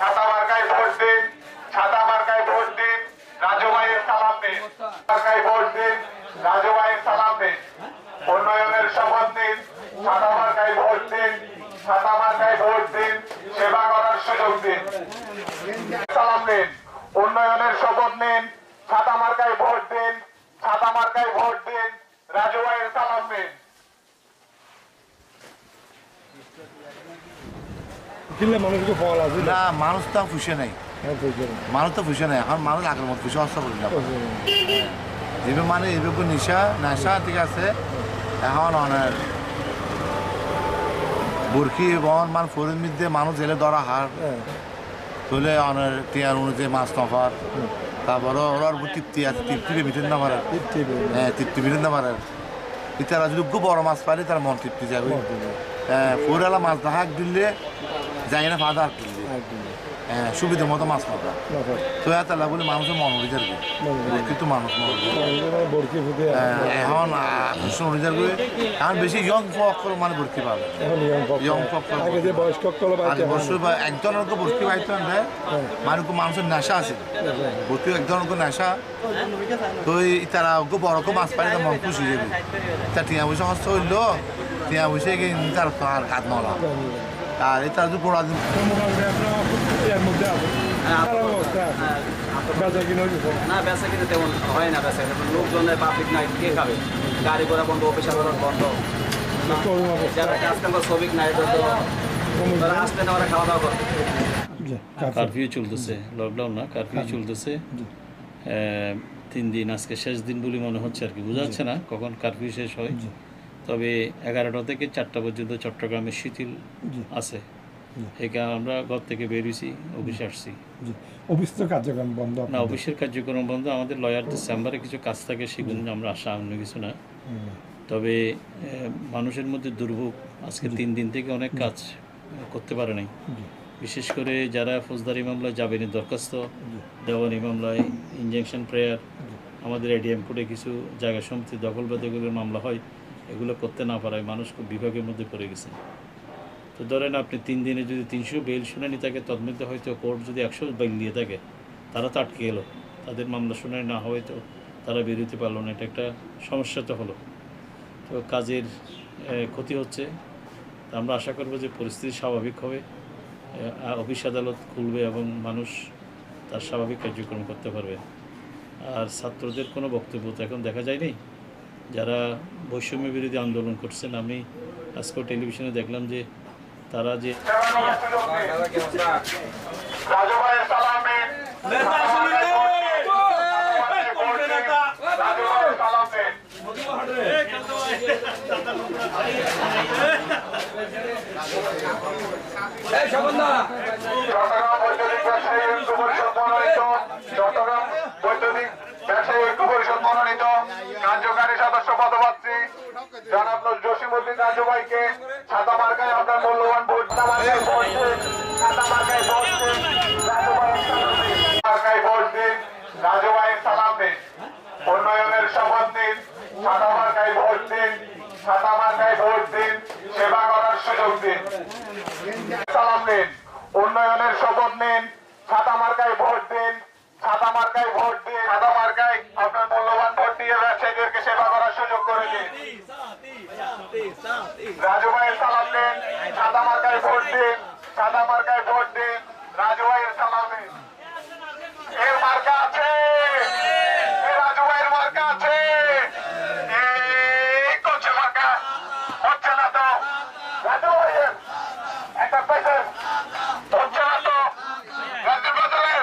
ছাতা মার্কায় ভোট দিন, ছাতা মার্কায় ভোট দিন, রাজু ভাইয়ের সালাম দিন। মার্কায় ভোট দিন, রাজু ভাইয়ের সালাম দিন। উন্নয়নের শপথ দিন ছাতা মার্কায় ভোট দিন, ছাতা মার্কায় ভোট দিন, সেবা করার সুযোগ দিন। সালাম দিন, উন্নয়নের শপথ নিন, ছাতা মার্কায় ভোট দিন, ছাতা মার্কায় ভোট দিন, রাজু ভাইয়ের সালাম দিন। কিনলে মানুষকে ফল আছে। না মানুষ তো নাই। হ্যাঁ, বুঝলাম। মানুষ তো খুশি নাই এখন মানুষ আগের মতো হস্ত করি না মানে এইভাবে নেশা নেশা ঠিক আছে। এখন অনেক বুরকি বন মান ফরিদ মধ্যে মানুষ এলে ধরা হার। হ্যাঁ, তুলে অনেক টিয়ার অনুযায়ী মাছ নফার তারপরে ওরার তৃপ্তি আছে তৃপ্তি মিটেন না পারে পেয়ে হ্যাঁ তৃপ্তি মিটেন না পারে তারা যদি বড় মাছ পাইলে তার মন তৃপ্তি যাবে। হ্যাঁ ফুরালা মাছ দেখা দিলে যাই না ফাদা আর একদম। হ্যাঁ সুবিধা মতো মাছ পাবা। তো এত বলে মানুষের মন উড়ে যাবে। কিন্তু মানুষ মন এখন ভীষণ উড়ে যাবে। এখন বেশি ইয়ং ফক মানে ভর্তি পাবে। ইয়ং পক্ষ। আগে বয়স্ক একজনের তো ভর্তি পাইতো না। মানে মানুষের নেশা আছে। ভর্তি একজনের তো নেশা। তো তারা বড় মাছ পাইলে মন খুশি যাবে। তা টিয়া পয়সা হস্ত হইল। টিয়া পয়সা গিয়ে তার আর কাজ নলা আর এই তার যদি দিন মোটামুটি আপনার এর মধ্যে আছে খারাপ অবস্থা বেচা কিনা হয়েছে না? বেচা কিন্তু তেমন হয় না বেচা লোকজনের পাবলিক নাই কে খাবে গাড়ি ঘোড়া বন্ধ অফিস আবরণ বন্ধ যারা কাজ কাম করে শ্রমিক নাই তো তারা আসলে না ওরা খাওয়া দাওয়া করবে কারফিউ চলতেছে। লকডাউন না কারফিউ চলতেছে তিন দিন আজকে শেষ দিন বলে মনে হচ্ছে আর কি। বোঝা যাচ্ছে না কখন কারফিউ শেষ হয়। তবে এগারোটা থেকে চারটা পর্যন্ত চট্টগ্রামে শিথিল আছে। এই কারণে আমরা ঘর থেকে বেরিয়েছি অফিসে আসছি। অফিস তো কার্যক্রম বন্ধ না অফিসের কার্যক্রম বন্ধ আমাদের লয়ারদের চেম্বারে কিছু কাজ থাকে সেগুলো আমরা আসা অন্য কিছু না। তবে মানুষের মধ্যে দুর্ভোগ আজকে তিন দিন থেকে অনেক কাজ করতে পারে নাই। বিশেষ করে যারা ফৌজদারি মামলায় যাবেনি দরখাস্ত দেওয়ানি মামলায় ইনজেকশন প্রেয়ার আমাদের এডিএম কোর্টে কিছু জায়গা সমিতি দখল বাদগুলোর মামলা হয় এগুলো করতে না পারায় মানুষ খুব বিভাগের মধ্যে পড়ে গেছে। তো ধরেন আপনি তিন দিনে যদি তিনশো বেল শুনানি থাকে তদমধ্যে হয়তো কোর্ট যদি একশো বেল দিয়ে থাকে, তারা তো আটকে এলো তাদের মামলা শুনানি না হয় তো তারা বেরোতে পারল না। এটা একটা সমস্যা তো হলো। তো কাজের ক্ষতি হচ্ছে। তা আমরা আশা করব যে পরিস্থিতি স্বাভাবিক হবে। অফিস আদালত খুলবে এবং মানুষ তার স্বাভাবিক কার্যক্রম করতে পারবে। আর ছাত্রদের কোনো বক্তব্য তো এখন দেখা যায়নি? যারা বৈষম্য বিরোধী আন্দোলন করছেন আমি আজকেও টেলিভিশনে দেখলাম যে তারা যে সালামে রাজু ভাইয়ের সালামে চট্টগ্রাম বৈদ্যুতিক ব্যবসায়ী ঐক্য পরিষদ মনোনীত চট্টগ্রাম বৈদ্যুতিক ব্যবসায়ী ঐক্য পরিষদ মনোনীত কার্যকারী সদস্য পদপ্রার্থী জনাব রাজু ভাইকে ছাতা মার্কায় আপনার মূল্যবান ভোট, ছাতা মার্কায় ভোট সেবা করার সুযোগ দিন, সালাম দিন, উন্নয়নের শপথ নিন, ছাতা মার্কায় ভোট দিন, ছাতা মার্কায় ভোট দিন, ছাতা মার্কায় আপনার মূল্যবান ভোট দিয়ে ব্যবসায়ীদেরকে সেবা করার সুযোগ করে দিন। রাজু ভাইয়ের সালাম দিন ছাতা মার্কায় ভোট দিন ছাতা মার্কায় ভোট দিন রাজু ভাইয়ের সালাম। এর মার্কা আছে রাজু ভাইয়ের মার্কা আছে। করছে মার্কা হচ্ছে না তো। রাজু ভাইয়ের একটা পেশেন্ট হচ্ছে না তো। রাজ্য বদলের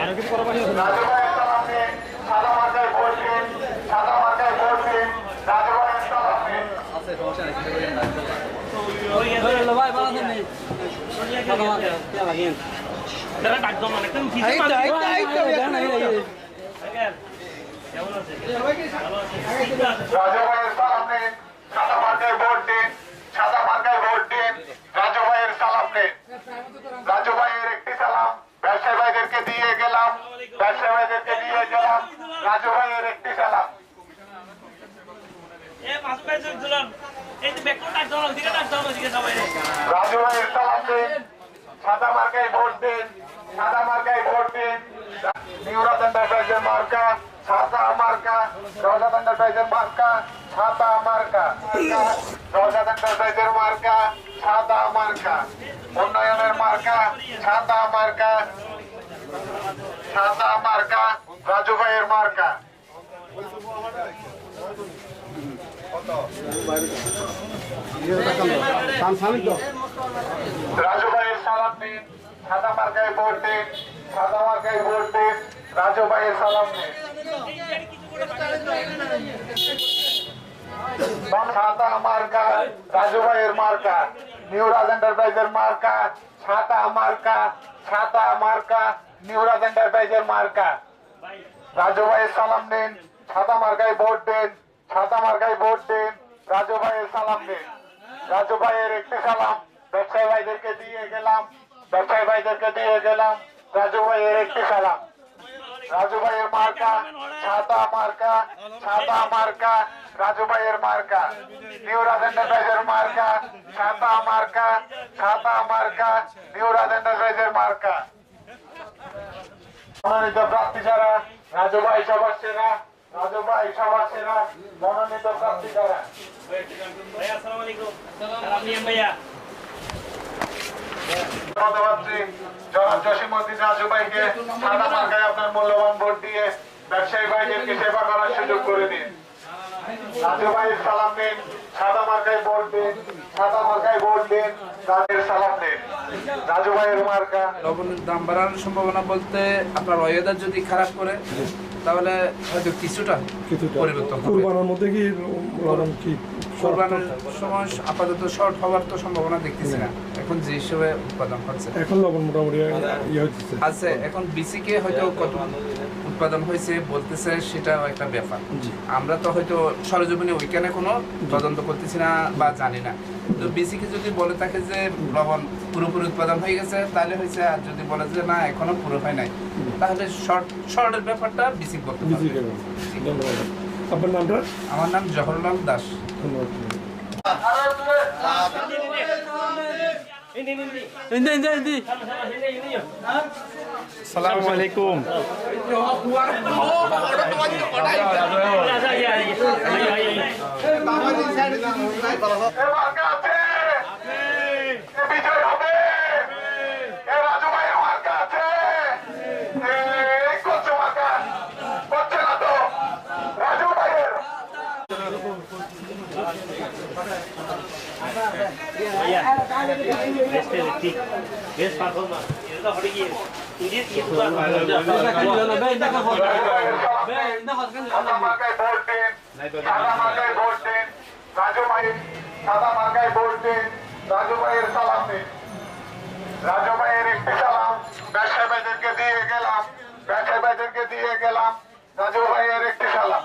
আরও কিছু করা বাকি আছে সাদা মাথায় বসবেন সাদা মাথায় বসবেন রাজবাড়ি সব আপনি আছে সমস্যা নেই ভাই বাড়াতে নেই সাদা মাথায় লাগিয়েন তারা ডাক দম অনেক কিছু আইতা আইতা আইতা কেমন আছে রাজবাড়ির সামনে রাজু ভাইয়ের সালাম দিন সাদা মার্কায় ভোট দিন, সাদা মার্কায় ভোট দিন। মার্কা, সাদা মার্কা রজাত এন্টারপ্রাইজের মার্কা, সাদা মার্কা। রজাত এন্টারপ্রাইজের মার্কা, সাদা মার্কা। উন্নয়নের মার্কা, সাদা মার্কা। সাদা মার্কা, রাজু ভাইয়ের মার্কা। রাজু ভাইয়ের সালাম দিন। রাজু ভাইয়ের সালাম মার্কা, রাজু ভাইয়ের মার্কা, নিউ রাজ এন্টারপ্রাইজের মার্কা ছাতা মার্কা ছাতা মার্কা, নিউ রাজ এন্টারপ্রাইজের মার্কা। রাজু ভাইয়ের সালাম দিন। ছাতা মার্কায় ভোট দিন। ছাতা মার্কায় ভোট দিন। রাজু ভাইয়ের সালাম দিন। রাজু ভাইয়ের একটি সালাম ব্যবসায়ী ভাইদেরকে দিয়ে গেলাম, ব্যবসায়ী ভাইদেরকে দিয়ে গেলাম রাজু ভাইয়ের একটি সালাম রাজু ভাইয়ের মার্কা ছাতা মার্কা ছাতা মার্কা রাজু ভাইয়ের মার্কা। নিউ রাজ মার্কা ছাতা মার্কা ছাতা মার্কা, নিউ রাজ মার্কা। মনোনীত প্রার্থী যারা রাজু ভাই সবার সেরা। ভাই মনোনীত প্রার্থী জনাব জসিমুদ্দিন রাজু ভাইকে আপনার মূল্যবান ভোট দিয়ে ব্যবসায়ী ভাইদেরকে সেবা করার সুযোগ করে দিন। রাজু ভাইয়ের সালাম দিন। সাদা মার্কায় ভোট দিন। সাদা মার্কায় ভোট দিন তাদের সালাম দিন রাজু ভাইয়ের মার্কা। লবণের দাম বাড়ানোর সম্ভাবনা বলতে আপনার ওয়েদার যদি খারাপ করে তাহলে হয়তো কিছুটা কিছুটা। পরিবর্তন হবে। মধ্যে কি লবণ কি কোরবানের সময় আপাতত শর্ট হওয়ার তো সম্ভাবনা দেখতেছি না। এখন যে হিসেবে উৎপাদন হচ্ছে। এখন লবণ মোটামুটি ইয়ে আছে এখন বিসিকে হয়তো কত উৎপাদন হয়েছে বলতেছে সেটাও একটা ব্যাপার। আমরা তো হয়তো সরজমিনে ওইখানে কোনো তদন্ত করতেছি না বা জানি না। তো বিসিকে যদি বলে থাকে যে লবণ পুরোপুরি উৎপাদন হয়ে গেছে তাহলে হয়েছে আর যদি বলে যে না এখনও পুরো হয় নাই তাহলে শর্ট শর্টের ব্যাপারটা বিসি করতে বিজি ধন্যবাদ। আপনার নামটা? আমার নাম জহরলাল দাস। ধন্যবাদ। সালামু আলাইকুম এ মার্কা আছে এ বিজয় হবে এ রাজু ভাইয়ের মার্কা আছে এ করছে মার্কা করছে না তো রাজু ভাইয়ের সাদা মার্কায় ভোট দিন সাদা মার্কায় ভোট দিন রাজু ভাই সাদা মার্কায় ভোট দিন রাজু ভাইয়ের সালাম দিন রাজু ভাইয়ের একটি সালাম ব্যবসায়ী ভাইদেরকে দিয়ে গেলাম ব্যবসায়ী ভাইদেরকে দিয়ে গেলাম রাজু ভাইয়ের একটি সালাম